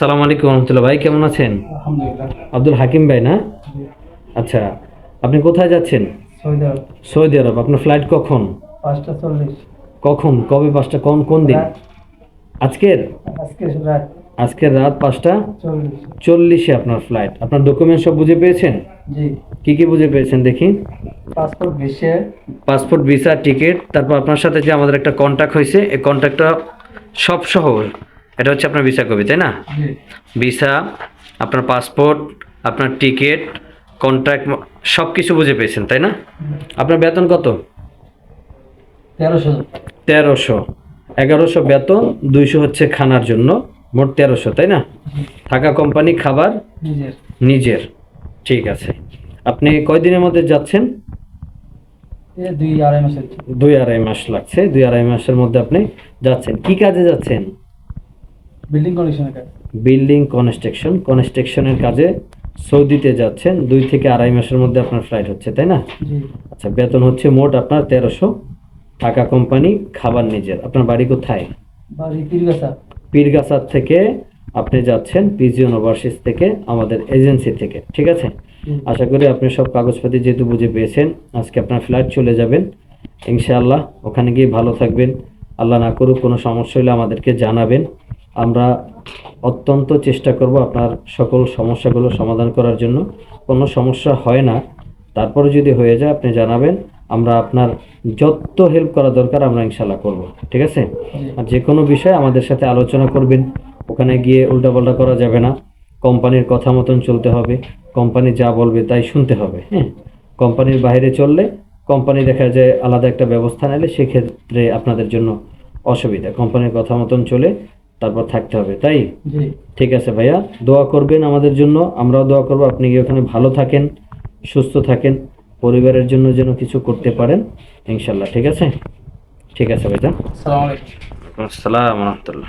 আসসালামু আলাইকুম রহমতুল্লাহ। ভাই কেমন আছেন? আব্দুল হাকিম ভাই না? আচ্ছা আপনি কোথায় যাচ্ছেন? সৌদি আরব। আপনার ফ্লাইট কখন? পাঁচটা চল্লিশ। কখন? কবে পাঁচটা? কোন কোন দিন? আজকের? আজকের রাত পাঁচটা? চল্লিশে। আপনার ফ্লাইট আপনার ডকুমেন্ট সব বুঝে পেয়েছেন? কি কি বুঝে পেয়েছেন দেখি? পাসপোর্ট বিশ্বে পাসপোর্ট ভিসা টিকিট তারপর আপনার সাথে যে আমাদের একটা কন্ট্যাক্ট হয়েছে এই কন্ট্যাক্টটা সব সহ এটা হচ্ছে আপনার ভিসা কপি তাই না? ভিসা আপনার পাসপোর্ট আপনার টিকিট কন্ট্রাক্ট সব কিছু বুঝে পেয়েছেন তাই না? আপনার বেতন কত? তেরোশো। তেরোশো। এগারোশো বেতন দুইশো হচ্ছে খানার জন্য মোট তেরোশো তাই না? থাকা কোম্পানি খাবার নিজের। ঠিক আছে। আপনি কয়দিনের মধ্যে যাচ্ছেন? দুই আড়াই মাসের। দুই আড়াই মাস লাগছে দুই আড়াই মাসের মধ্যে আপনি যাচ্ছেন। কি কাজে যাচ্ছেন? বিল্ডিং কাজ? বিল্ডিং কনস্ট্রাকশন কনস্ট্রাকশনের কাজে সৌদিতে যাচ্ছেন। দুই থেকে আড়াই মাসের মধ্যে আপনার ফ্লাইট হচ্ছে তাই না? আচ্ছা বেতন হচ্ছে মোট আপনার তেরোশো টাকা কোম্পানি খাবার নিজের। আপনার বাড়ি কোথায়? বাড়ি পীরগাছা। পীরগাছার থেকে আপনি যাচ্ছেন পিজিওন ওভারসিজ থেকে আমাদের এজেন্সি থেকে ঠিক আছে? আশা করি আপনি সব কাগজপাতি যেহেতু বুঝে পেয়েছেন আজকে আপনার ফ্লাইট চলে যাবেন। ইনশাআল্লাহ ওখানে গিয়ে ভালো থাকবেন। আল্লাহ না করুক কোনো সমস্যা হলে আমাদেরকে জানাবেন। আমরা অত্যন্ত চেষ্টা করব আপনার সকল সমস্যাগুলো সমাধান করার জন্য। কোনো সমস্যা হয় না। তারপরে যদি হয়ে যায়, আপনি জানাবেন। আমরা আপনার যত হেল্প করা দরকার আমরা ইনশাল্লাহ করব। ঠিক আছে? আর যে কোনো বিষয়ে আমাদের সাথে আলোচনা করবেন। ওখানে গিয়ে উল্টাপাল্টা করা যাবে না। কোম্পানির কথা মতন চলতে হবে। কোম্পানি যা বলবে তাই শুনতে হবে হ্যাঁ? কোম্পানির বাইরে চললে কোম্পানি দেখা যায় আলাদা একটা ব্যবস্থা নিলে সেক্ষেত্রে আপনাদের জন্য অসুবিধা। কোম্পানির কথা মতন চলে তারপর থাকতে হবে তাই? ঠিক আছে ভাইয়া দোয়া করবেন আমাদের জন্য আমরাও দোয়া করব আপনি গিয়ে ওখানে ভালো থাকেন সুস্থ থাকেন পরিবারের জন্য যেন কিছু করতে পারেন ইনশাল্লাহ ঠিক আছে? ঠিক আছে ভাইয়া আসসালামু আলাইকুম। আসসালাম রহমতুল্লাহ